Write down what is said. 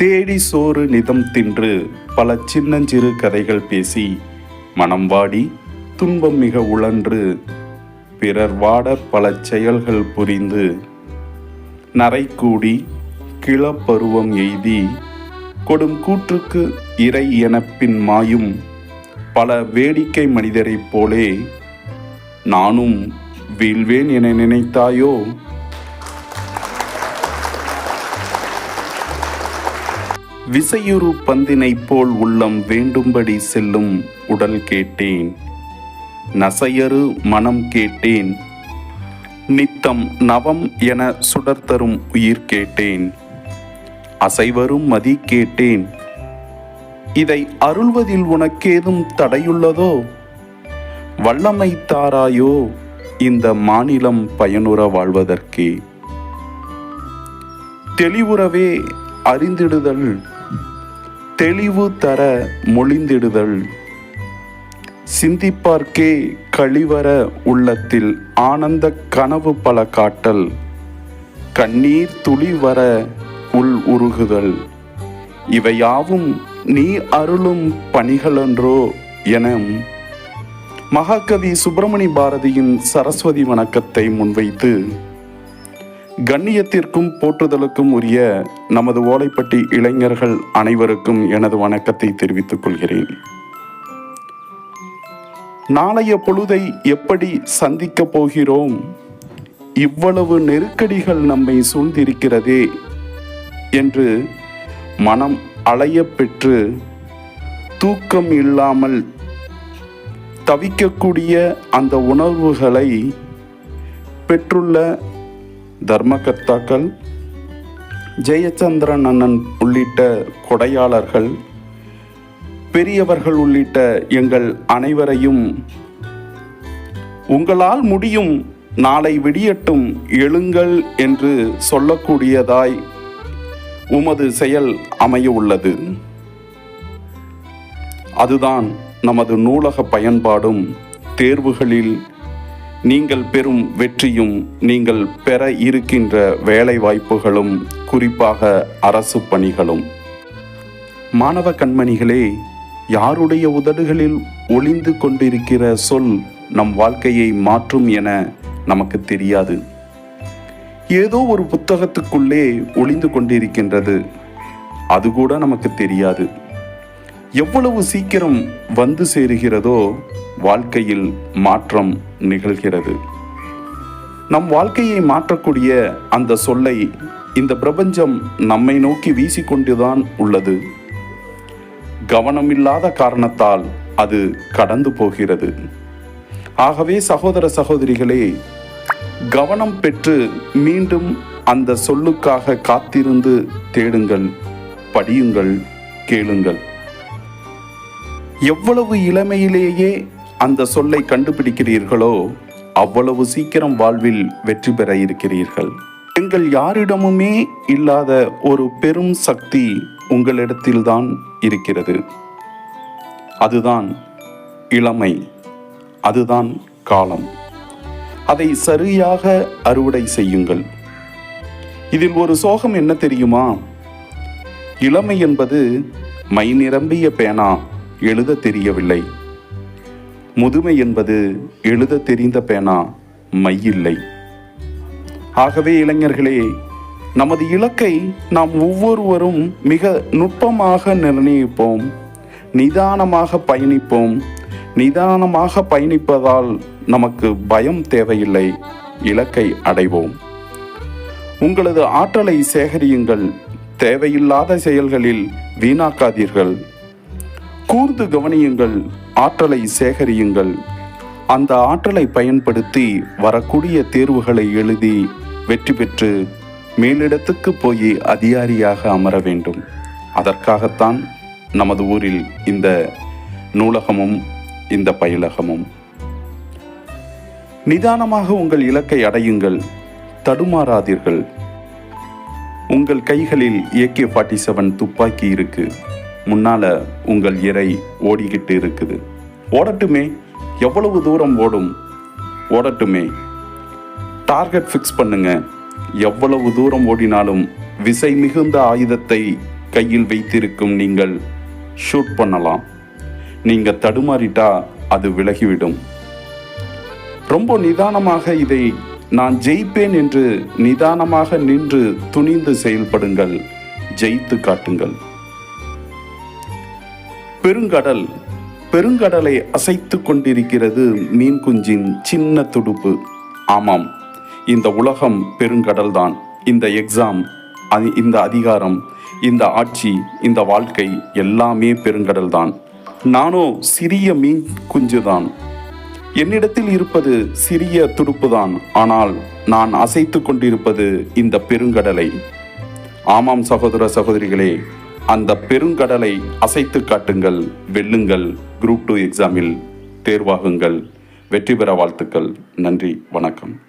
தேடி சோறு நிதம் தின்று பல சின்னஞ்சிறு கதைகள் பேசி மனம் வாடி துன்பம் மிக உழன்று பிறர் வாட பல செயல்கள் புரிந்து நரைக்கூடி கிளப்பருவம் எய்தி கொடும் கூற்றுக்கு இறை எனப்பின் மாயும் பல வேடிக்கை மனிதரைப் போலே நானும் வீழ்வேன் என நினைத்தாயோ விசையுறு பந்தினைப் போல் உள்ளம் வேண்டும்படி செல்லும் உடல் கேட்டேன். நசையறு மனம் கேட்டேன். நித்தம் நவம் என சுடர்தரும் உயிர் கேட்டேன். அசைவரும் மதி கேட்டேன். இதை அருள்வதில் உனக்கேதும் தடையுள்ளதோ? வல்லமை தாராயோ? இந்த மாநிலம் பயனுற வாழ்வதற்கே. தெளிவுறவே அறிந்திடுதல் தெளிவு தர மொழிந்திடுதல். சிந்திப்பார்க்கே கழிவர உள்ளத்தில் ஆனந்த கனவு பல காட்டல். கண்ணீர் துளி வர உள் உருகுதல். இவையாவும் நீ அருளும் பணிகளன்றோ என மகாகவி சுப்பிரமணி பாரதியின் சரஸ்வதி வணக்கத்தை முன்வைத்து கண்ணியத்திற்கும் போற்றுதலுக்கும் உரிய நமது ஓலைப்பட்டி இளைஞர்கள் அனைவருக்கும் எனது வணக்கத்தை தெரிவித்துக் கொள்கிறேன். நாளைய பொழுதை எப்படி சந்திக்கப் போகிறோம்? இவ்வளவு நெருக்கடிகள் நம்மை சூழ்ந்திருக்கிறதே என்று மனம் அலைய பெற்று தூக்கம் இல்லாமல் தவிக்கக்கூடிய அந்த உணர்வுகளை பெற்றுள்ள தர்மகர்த்தாக்கள் ஜெயச்சந்திரன் அண்ணன் உள்ளிட்ட கொடையாளர்கள் பெரியவர்கள் உள்ளிட்ட எங்கள் அனைவரையும் உங்களால் முடியும் நாளை விடியட்டும் எழுங்கள் என்று சொல்லக்கூடியதாய் உமது செயல் அமைய உள்ளது. அதுதான் நமது நூலக பயன்பாடும் தேர்வுகளில் நீங்கள் பெறும் வெற்றியும் நீங்கள் பெற இருக்கின்ற வேலை வாய்ப்புகளும் குறிப்பாக அரசு பணிகளும். மாணவ கண்மணிகளே யாருடைய உதடுகளில் ஒளிந்து கொண்டிருக்கிற சொல் நம் வாழ்க்கையை மாற்றும் என நமக்கு தெரியாது. ஏதோ ஒரு புத்தகத்துக்குள்ளே ஒளிந்து கொண்டிருக்கின்றது. அது கூட நமக்கு தெரியாது. எவ்வளவு சீக்கிரம் வந்து சேருகிறதோ வாழ்க்கையில் மாற்றம் நிகழ்கிறது. நம் வாழ்க்கையை மாற்றக்கூடிய அந்த சொல்லை இந்த பிரபஞ்சம் நம்மை நோக்கி வீசிக்கொண்டுதான் உள்ளது. கவனமில்லாத காரணத்தால் அது கடந்து போகிறது. ஆகவே சகோதர சகோதரிகளே கவனம் பெற்று மீண்டும் அந்த சொல்லுக்காக காத்திருந்து தேடுங்கள் படியுங்கள் கேளுங்கள். எவ்வளவு இளமையிலேயே அந்த சொல்லை கண்டுபிடிக்கிறீர்களோ அவ்வளவு சீக்கிரம் வாழ்வில் வெற்றி பெற இருக்கிறீர்கள். எங்கள் யாரிடமுமே இல்லாத ஒரு பெரும் சக்தி உங்களிடத்தில்தான் இருக்கிறது. அதுதான் இளமை. அதுதான் காலம். அதை சரியாக அறுவடை செய்யுங்கள். இதில் ஒரு சோகம் என்ன தெரியுமா? இளமை என்பது மை நிரம்பிய பேனா. எழுத தெரியவில்லை. முதுமை என்பது எழுத தெரிந்த பேனா மையில்லை. ஆகவே இளைஞர்களே நமது இலக்கை நாம் ஒவ்வொருவரும் மிக நுட்பமாக நிர்ணயிப்போம் நிதானமாக பயணிப்போம். நிதானமாக பயணிப்பதால் நமக்கு பயம் தேவையில்லை இலக்கை அடைவோம். உங்களது ஆற்றலை சேகரியுங்கள். தேவையில்லாத செயல்களில் வீணாக்காதீர்கள். கூர்ந்து கவனியுங்கள் ஆற்றலை சேகரியுங்கள். அந்த ஆற்றலை பயன்படுத்தி வரக்கூடிய தேர்வுகளை எழுதி வெற்றி பெற்று மேலிடத்துக்கு போய் அதிகாரியாக அமர வேண்டும். அதற்காகத்தான் நமது ஊரில் இந்த நூலகமும் இந்த பயிலகமும். நிதானமாக உங்கள் இலக்கை அடையுங்கள் தடுமாறாதீர்கள். உங்கள் கைகளில் ஏகே ஃபார்ட்டி செவன் துப்பாக்கி இருக்கு. முன்னால உங்கள் இறை ஓடிக்கிட்டு இருக்குது. ஓடட்டுமே எவ்வளவு தூரம் ஓடும்? ஓடட்டுமே. டார்கெட் ஃபிக்ஸ் பண்ணுங்க. எவ்வளவு தூரம் ஓடினாலும் விசை மிகுந்த ஆயுதத்தை கையில் வைத்திருக்கும் நீங்கள் ஷூட் பண்ணலாம். நீங்க தடுமாறிட்டா அது விலகிவிடும். ரொம்ப நிதானமாக இதை நான் ஜெயிப்பேன் என்று நிதானமாக நின்று துணிந்து செயல்படுங்கள். ஜெயித்து காட்டுங்கள். பெருங்கடல் பெருங்கடலை அசைத்து கொண்டிருக்கிறது மீன் குஞ்சின் சின்ன துடுப்பு. ஆமாம் இந்த உலகம் பெருங்கடல்தான். இந்த எக்ஸாம் இந்த அதிகாரம் இந்த ஆட்சி இந்த வாழ்க்கை எல்லாமே பெருங்கடல்தான். நானோ சிறிய மீன் குஞ்சுதான். என்னிடத்தில் இருப்பது சிறிய துடுப்புதான். ஆனால் நான் அசைத்து கொண்டிருப்பது இந்த பெருங்கடலை. ஆமாம் சகோதர சகோதரிகளே அந்த பெருங்கடலை அசைத்து காட்டுங்கள் வெல்லுங்கள். குரூப் டூ எக்ஸாமில் தேர்வாகுங்கள். வெற்றி பெற வாழ்த்துக்கள். நன்றி. வணக்கம்.